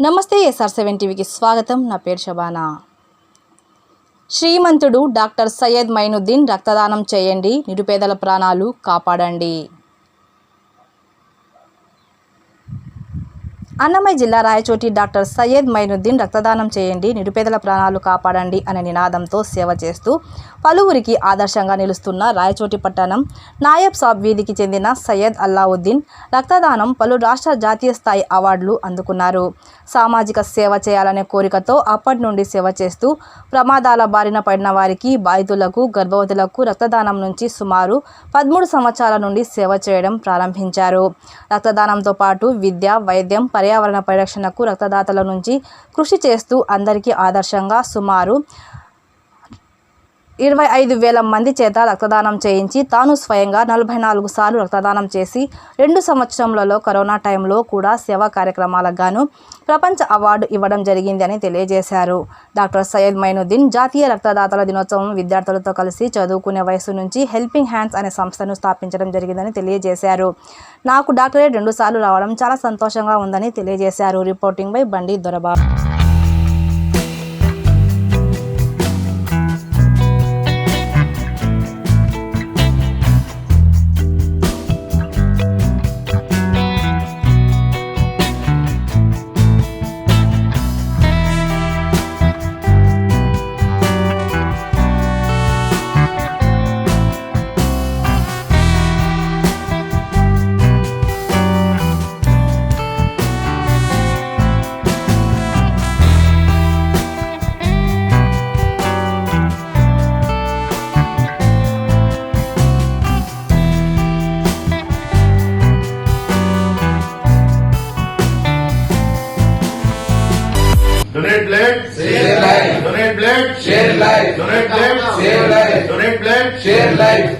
నమస్తే SR seven టీవీకి స్వాగతం. నా పేరు శబానా. శ్రీమంతుడు డాక్టర్ సయ్యద్ మైనుద్దీన్ రక్తదానం చేయండి నిరుపేదల ప్రాణాలు కాపాడండి. అన్నమయ్య జిల్లా రాయచోటి డాక్టర్ సయ్యద్ మైనుద్దీన్ రక్తదానం చేయండి నిరుపేదల ప్రాణాలు కాపాడండి అనే నినాదంతో సేవ చేస్తూ పలువురికి ఆదర్శంగా నిలుస్తున్న రాయచోటి పట్టణం నాయబ్ సాబ్ వీధికి చెందిన సయ్యద్ అల్లావుద్దీన్ రక్తదానం పలు రాష్ట్ర జాతీయ స్థాయి అవార్డులు అందుకున్నారు. సామాజిక సేవ చేయాలనే కోరికతో అప్పటి నుండి సేవ చేస్తూ ప్రమాదాల బారిన పడిన వారికి బాధితులకు గర్భవతులకు రక్తదానం నుంచి సుమారు పదమూడు సంవత్సరాల నుండి సేవ చేయడం ప్రారంభించారు. రక్తదానంతో పాటు విద్య వైద్యం పర్యావరణ పరిరక్షణకు రక్తదాతల నుంచి కృషి చేస్తూ అందరికీ ఆదర్శంగా సుమారు ఇరవై ఐదు వేల మంది చేత రక్తదానం చేయించి తాను స్వయంగా నలభై నాలుగు సార్లు రక్తదానం చేసి రెండు సంవత్సరంలలో కరోనా టైంలో కూడా సేవా కార్యక్రమాలకు గాను ప్రపంచ అవార్డు ఇవ్వడం జరిగింది అని తెలియజేశారు. డాక్టర్ సయ్యద్ మైనుద్దీన్ జాతీయ రక్తదాతల దినోత్సవం విద్యార్థులతో కలిసి చదువుకునే వయసు నుంచి హెల్పింగ్ హ్యాండ్స్ అనే సంస్థను స్థాపించడం జరిగిందని తెలియజేశారు. నాకు డాక్టరేట్ రెండుసార్లు రావడం చాలా సంతోషంగా ఉందని తెలియజేశారు. రిపోర్టింగ్ బై బండి Dorababu. Donate blood. Save life. Donate blood. Share life. Donate blood. Save life. Donate blood. Share life.